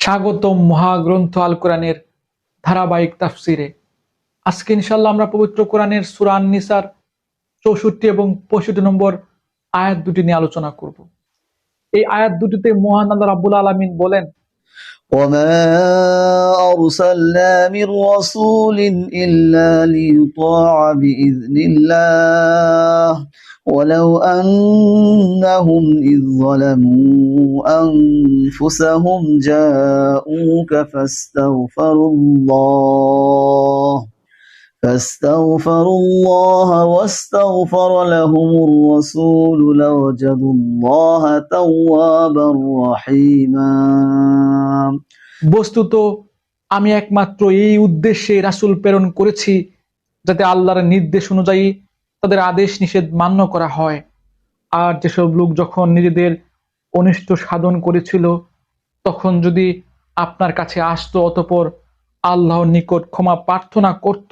স্বাগতম মহাগ্রন্থ আল কোরআনের ধারাবাহিক তাফসিরে। আজকে ইনশাল্লাহ আমরা পবিত্র কোরআনের সুরান নিসার চৌষট্টি এবং পঁয়ষট্টি নম্বর আয়াত দুটি নিয়ে আলোচনা করব। এই আয়াত দুটিতে মহান আল্লাহ রাবুল আলমিন বলেন وما أرسلنا من رسول إلا ليطاع بإذن الله ولو أنهم إذ ظلموا أنفسهم جاءوك فاستغفروا الله فاستغفروا الله واستغفر لهم الرسول لوجدوا الله توابا رحيما বস্তুত আমি একমাত্র এই উদ্দেশ্যে রাসূল প্রেরণ করেছি যাতে আল্লাহর নির্দেশ অনুযায়ী তাদের আদেশ নিষেধ মান্য করা হয় আর যেসব লোক যখন নিজেদের অনিষ্ট সাধন করেছিল তখন যদি আপনার কাছে আসতো অতপর আল্লাহর নিকট ক্ষমা প্রার্থনা করত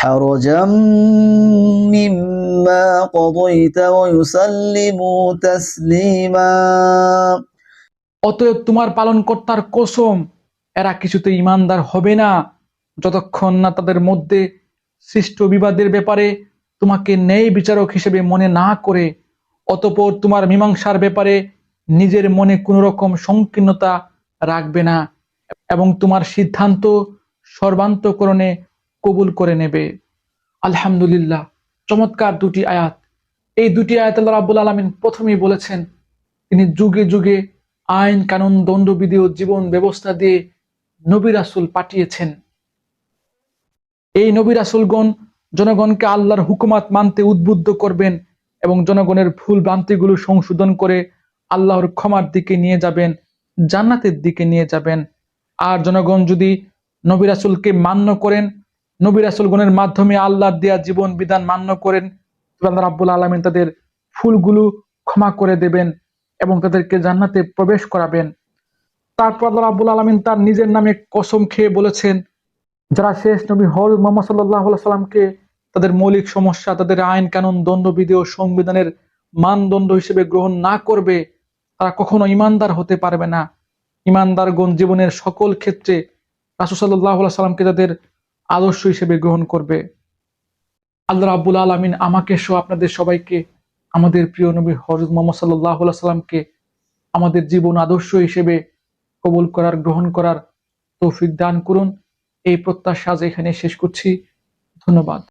حرجا مما قضيت ويسلموا تسليما অতএব তোমার পালনকর্তার কসম এরা কিছুতে ইমানদার হবে না যতক্ষণ না তাদের মধ্যে সৃষ্ট বিবাদের ব্যাপারে তোমাকে ন্যায় বিচারক হিসেবে মনে না করে অতপর তোমার মীমাংসার ব্যাপারে নিজের মনে কোনো রকম সংকীর্ণতা রাখবে না এবং তোমার সিদ্ধান্ত সর্বান্তকরণে কবুল করে নেবে। আলহামদুলিল্লাহ, চমৎকার দুটি আয়াত। এই দুটি আয়াত আল্লাহ রাব্বুল আলমিন প্রথমেই বলেছেন, তিনি যুগে যুগে আইন, কানুন, দণ্ডবিধি ও জীবন ব্যবস্থা দিয়ে নবী পাঠিয়েছেন। এই নবী রাসূলগণ জনগণকে আল্লাহর হুকুমাত মানতে উদ্বুদ্ধ করবেন এবং জনগণের ভুল ভ্রান্তিগুলো সংশোধন করে আল্লাহর ক্ষমার দিকে নিয়ে যাবেন, জান্নাতের দিকে নিয়ে যাবেন। আর জনগণ যদি নবী রাসূলকে মান্য করেন নবী রাসূলগণের মাধ্যমে আল্লাহর দেয়া জীবন বিধান মান্য করেন। আল্লাহ রাব্বুল আলামিন তাদের ফুলগুলো ক্ষমা করে দেবেন এবং তাদেরকে জান্নাতে প্রবেশ করাবেন। তারপর আল্লাহ রাব্বুল আলামিন তার নিজের নামে কসম খেয়ে বলেছেন, যারা শেষ নবী হল মোহাম্মদ সাল্লাহ সাল্লামকে তাদের মৌলিক সমস্যা, তাদের আইন, কানুন দণ্ডবিধি ও সংবিধানের মানদণ্ড হিসেবে গ্রহণ না করবে, তারা কখনো ইমানদার হতে পারবে না। ইমানদারগণ জীবনের সকল ক্ষেত্রে রাসূল সাল্লাহ সাল্লামকে তাদের আদর্শ হিসেবে গ্রহণ করবে। আল্লাহ আব্বুল আলমিন আমাকে সহ আপনাদের সবাইকে, আমাদের প্রিয় নবী হজরত মোহাম্মদ সাল্লাহ সাল্লামকে আমাদের জীবন আদর্শ হিসেবে কবুল করার, গ্রহণ করার তৌফিক দান করুন। এই প্রত্যাশা আজ এখানে শেষ করছি। ধন্যবাদ।